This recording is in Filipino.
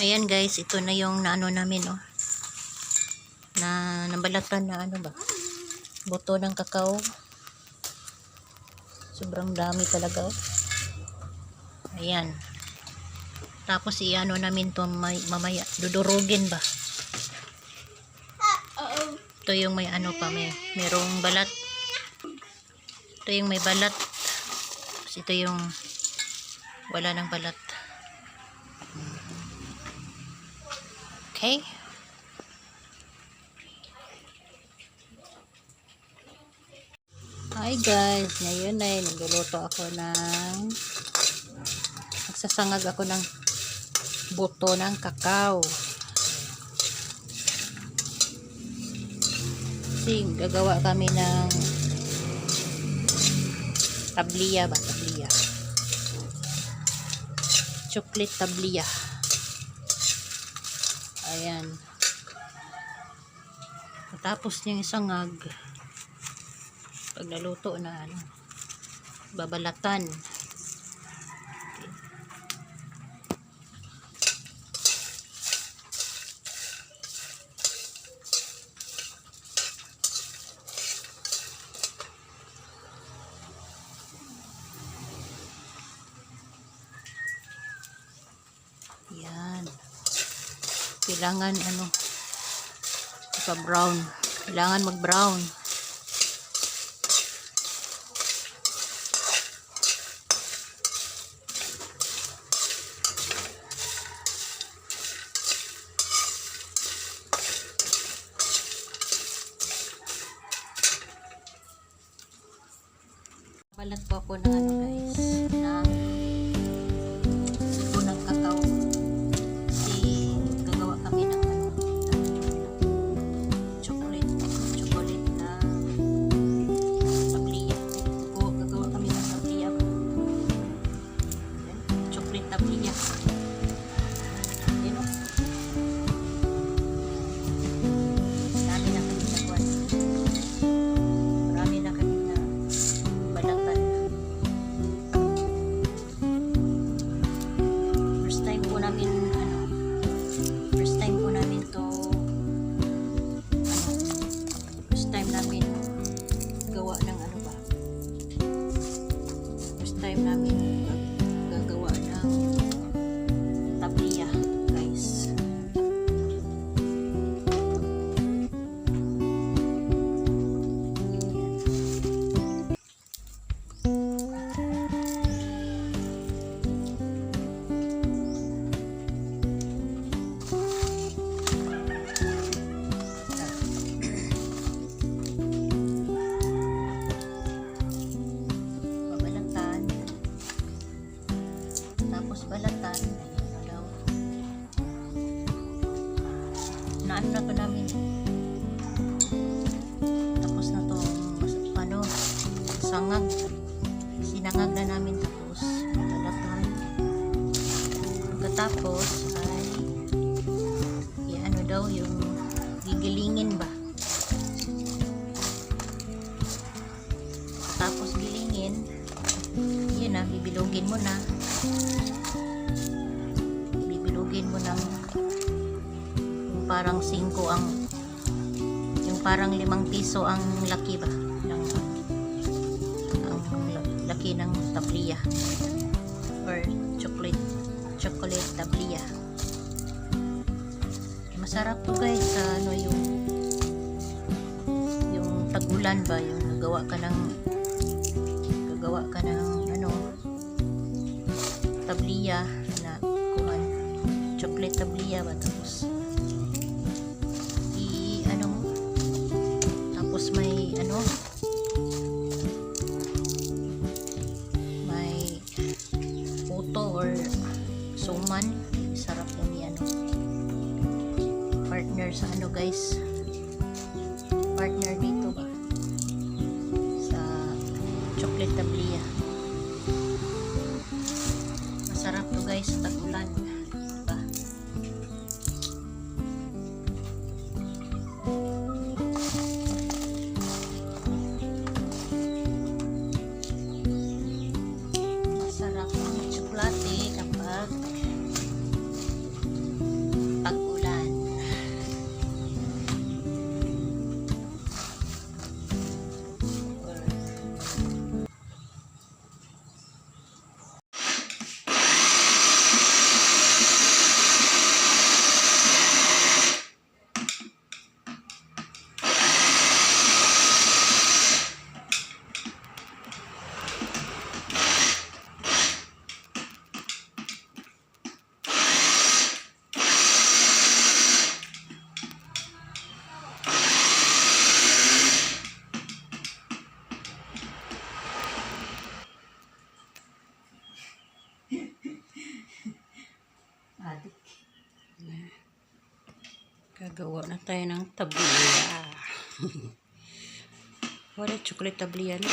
Ayan guys, ito na yung naano namin oh. Na nabalatan na ano ba? Buto ng kakao. Sobrang dami talaga oh. Ayan. Tapos iano namin to may, mamaya dudurugin ba? Ito yung may ano pa may merong balat. Ito yung may balat. Tapos ito yung wala ng balat. Okay? Hi guys, ngayon ay nagluluto ako ng nagsasangag ako ng buto ng kakao. Kasi gagawa kami ng tabliya ba? Tabliya. Chocolate tabliya. Ayan. Tapos yung isangag, pag naluto na, ano, babalatan. Yan. Kailangan ano, pa brown. Kailangan mag brown. Balat po ako ng ano guys, Chocolate tabliya. Yan naano na to namin. Tapos na to ano sangag. Sinangag na namin tapos balatan pagkatapos ay i-ano daw yung gigilingin ba? Tapos gilingin yun na bibilugin mo na. Bibilugin mo ng parang 5 ang yung parang limang piso ang laki ba? Ng ang la- laki ng tabliya. Or chocolate chocolate tabliya. Masarap to guys sa ano yung yung tagulan ba? Yung nagawa ka ng gagawa ka ng ano tabliya na kuhan. Chocolate tabliya ba? Tapos or suman. Sarap yung yan partner sa ano guys. Partner dito ba? Sa chocolate tabliya masarap to guys Gagawa na tayo ng tablia. Wala chocolate tablia na.